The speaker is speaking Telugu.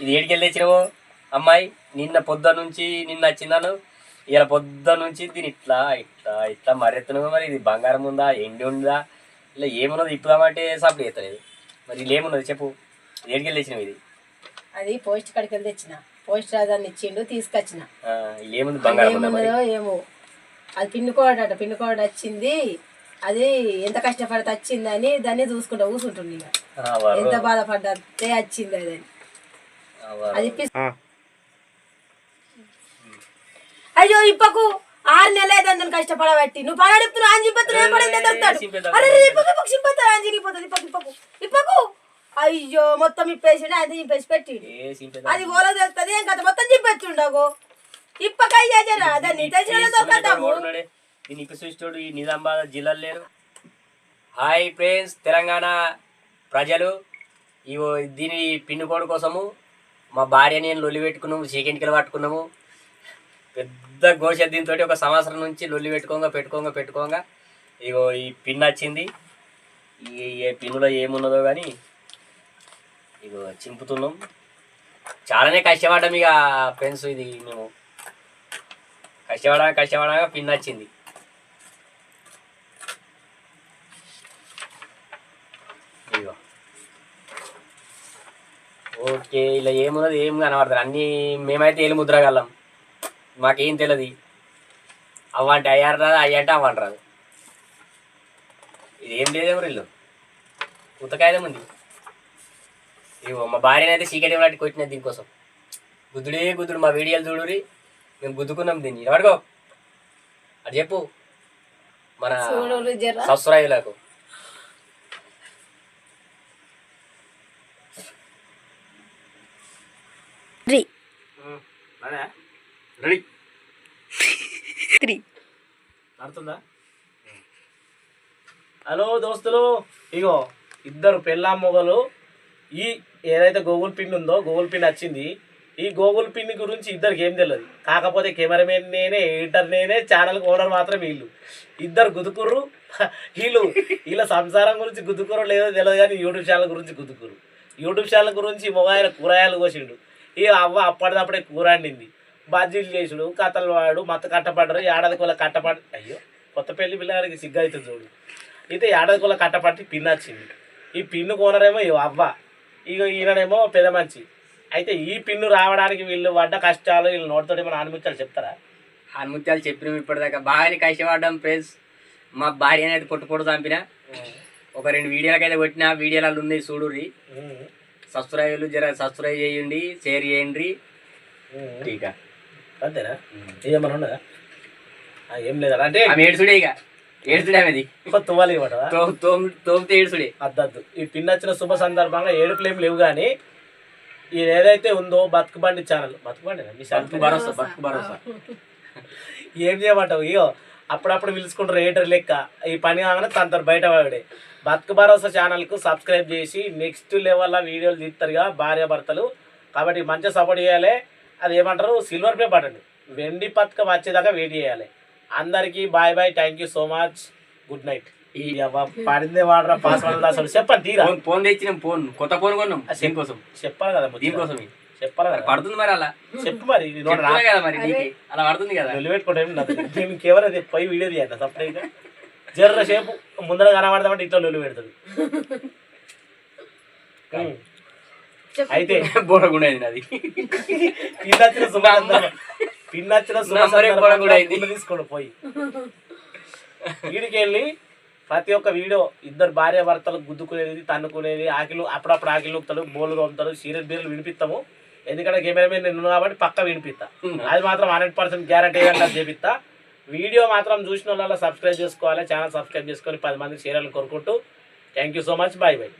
ఇది ఏడికెళ్ళి తెచ్చినావు? అమ్మాయి నిన్న పొద్దు నుంచి నిన్న వచ్చిందాను. ఇలా పొద్దు నుంచి దీని ఇట్లా ఇట్లా ఇట్లా మరెత్తున్నావు మరి. ఇది బంగారం ఉందా ఎండి ఉందా? ఇలా ఏమున్నది ఇప్పుదామంటే సప్పుడు చేస్తలేదు. మరి ఇలా ఏమున్నది చెప్పు. ఏడికెళ్ళి తెచ్చినావు ఇది? అది పోస్ట్ కాడికి వెళ్ళి తెచ్చిన. పోస్ట్ రాజాన్ని ఇచ్చిండు తీసుకొచ్చిన. ఏముంది బంగారం ఏమో. అది పిన్నుకోడ్ అట పిన్నుకోడ్ వచ్చింది. అది ఎంత కష్టపడితే వచ్చిందని దాన్ని చూసుకుంటా కూర్చుంటుంది. ఎంత బాధపడ్డే వచ్చింది అది ఆ, వారు. అది అయ్యో ఇప్పకు ఆరు నెలలు అయితే దాన్ని కష్టపడబట్టి. నువ్వు ఏం పడిందో దొరుకుతాడు. అరే రే, ఇప్పకు ఇప్పతుంది ఇప్పకు ఇప్పకు ఇప్పకు. అయ్యో మొత్తం ఇప్పేసి అది ఇంపేసి పెట్టిండు. ఏ సింపేదా? అది ఓలో తెలుస్తుంది ఏం కథ? మొత్తం చింపెచ్చుండవు ఇప్పకయ్యా జరా దాన్ని తెలిసిన దొరకద్దాము ఉన్నాడే. దీని ఇప్పి చూసేటోడు ఈ నిజామాబాద్ జిల్లాలో లేరు హాయ్ ఫ్రెండ్స్ తెలంగాణ ప్రజలు. ఇవో దీని పిన్ కోడ్ కోసము మా భార్య నేను లొల్లి పెట్టుకున్నాము చీకెంటికలు పట్టుకున్నాము. పెద్ద గోష దీంతో ఒక సంవత్సరం నుంచి లొల్లి పెట్టుకోగా పెట్టుకోగా పెట్టుకోగా. ఇగో ఈ పిన్ వచ్చింది. ఈ పిన్నులో ఏమున్నదో కానీ ఇగో చింపుతున్నాం. చాలానే కష్టపడ్డాం ఇక ఫ్రెండ్స్ ఇది మేము. కష్టపడగా కష్టపడగా పిన్ వచ్చింది. ఓకే ఇలా ఏమున్నది ఏం కనబడతారు అన్నీ మేమైతే ఏలు ముద్రగలం మాకేం తెలియదు అవ్వంటే అయ్యారు రాదు అయ్యంటే అవ్వంట రాదు ఇది ఏం లేదేమో ఇల్లు ఉతకాయదే ఉంది. ఇగో మా భార్యనైతే అయితే చీకటి వాటికి కొట్టినది దీనికోసం. గుద్దుడే గుద్దుడు మా వీడియోలు చూడురి మేము గుద్దుకున్నాం దీన్ని. ఎవరికో? అది చెప్పు. మన సబ్స్క్రైబర్లకు త్రీ రెడీ త్రీ అర్థందా హలో దోస్తులు ఇగో ఇద్దరు పెళ్ళాం మొగలు. ఈ ఏదైతే గూగుల్ పిన్ ఉందో గూగుల్ పిన్ వచ్చింది ఈ గూగుల్ పిన్ గురించి ఇద్దరికి ఏం తెలియదు కాకపోతే కెమెరామెన్ నేనే ఎడిటర్ నేనే ఛానల్ ఓనర్ మాత్రం వీళ్ళు. ఇద్దరు గుదుకుర్రు వీళ్ళు వీళ్ళ సంసారం గురించి గుద్దుకుర్రు లేదో తెలియదు కానీ యూట్యూబ్ ఛానల్ గురించి గుద్దుకురు యూట్యూబ్ ఛానల్ గురించి మొగాయన కూరగాయలు కోసిండు. ఇక అవ్వ అప్పటిదప్పుడే కూర వండింది. బజ్జీలు చేసుడు కథలు వాడు మత కట్టపడ్డరు ఏడాది కొల కట్టపడి అయ్యో కొత్త పెళ్ళి పిల్లగాడికి సిగ్గు అవుతుంది చూడు. అయితే ఏడాది కొల కట్టపట్టి పిన్ వచ్చింది. ఈ పిన్ను కోనరేమో ఇగో అవ్వ ఇక ఈయననేమో పెద్ద మంచి అయితే ఈ పిన్ను రావడానికి వీళ్ళు పడ్డ కష్టాలు వీళ్ళు నోటితో ఏమైనా అనుమతించాలి చెప్తారా? హనుమత్యాలు చెప్పినాం ఇప్పటిదాకా. బాగానే కష్టపడ్డాం ఫ్రెండ్స్. మా భార్య అనేది పొట్టు పొట్టు చంపిన. ఒక రెండు వీడియోలకైతే కొట్టిన. వీడియోలు ఉన్నాయి చూడుర్రి. సబ్స్క్రైబర్లు జర సబ్స్క్రైబ్ చేయండి షేర్ చేయండి. టీకా. అంతేనా? ఏమన్నా ఉన్నదా? ఆ, ఏం లేదా అంటే ఆమె ఏడుసుడే ఇక. ఆమెది. తువ్వాలి ఇవ్వటదా తోమితే ఏడుసుడే అద్దద్దు. ఈ పిన్ వచ్చిన శుభ సందర్భంగా ఏడుపులు ఏం లేవు కానీ ఇది ఏదైతే ఉందో బతుకు బండి ఛానల్ బతుకు బండి మీ బతుకు భరోసా బతుకు భరోసా. ఏం చేయమంటావు? ఇగో అప్పుడప్పుడు పిలుచుకుంటారు రేటర్ లెక్క. ఈ పని కాగానే తంతారు బయట వాడే బతుకు భరోసా ఛానల్కు సబ్స్క్రైబ్ చేసి నెక్స్ట్ లెవెల్లో వీడియోలు తీస్తారుగా భార్య భర్తలు కాబట్టి మంచిగా సపోర్ట్ చేయాలి. అది ఏమంటారు సిల్వర్ ప్లే బటన్ వెండి పథకం వచ్చేదాకా వెయిట్ చేయాలి. అందరికీ bye bye thank you so much good night ఈ అవ్వ పడిందే వాడరా పాస్వర్డ్ అసలు చెప్పండి తీరా. ఫోన్ తెచ్చినాం ఫోన్. కొత్త ఫోన్ కొన్నాం. దీనికోసం చెప్పాలి కదా. దీనికోసం చెప్పాలి కదా. పడుతుంది మరి అలా. చెప్పు మరి కదా మరి నీకు. అలా పడుతుంది కదా. నిలబెట్టుకోవడం ఇంకెవరైనా పోయి వీడియో తీయండి సపరేట్గా. జర్ర సేపు ముందర కనబడదామంటే ఇట్లా నిలు పెడుతుంది ఉం. అయితే బోడగుండేది నాది. పిన్నచ్చిన శుభ సందర్భం. పిన్నచ్చిన శుభ నా మరి కూడా కూడా అయింది. సందర్భంగా తీసుకోండి పోయి. వీడికి వెళ్ళి ప్రతి ఒక్క వీడియో ఇద్దరు భార్య భర్తలు గుద్దుకునేది తన్నుకునేది ఆకిలు అప్పుడప్పుడు ఆకిలు నొక్కుతాడు బోలు తోముతాడు సీరియల్ బీర్లు వినిపిస్తాము ఎందుకంటే కెమెరామెన్ నేను కాబట్టి పక్క వినిపిస్తా. అది మాత్రం హండ్రెడ్ పర్సెంట్ గ్యారంటీ చేపిస్తా. వీడియో మాత్రం చూసిన వాళ్ళ సబ్స్క్రైబ్ చేసుకోవాలి ఛానల్ సబ్స్క్రైబ్ చేసుకొని పది మంది షేర్లు కోరుకుంటూ thank you so much bye bye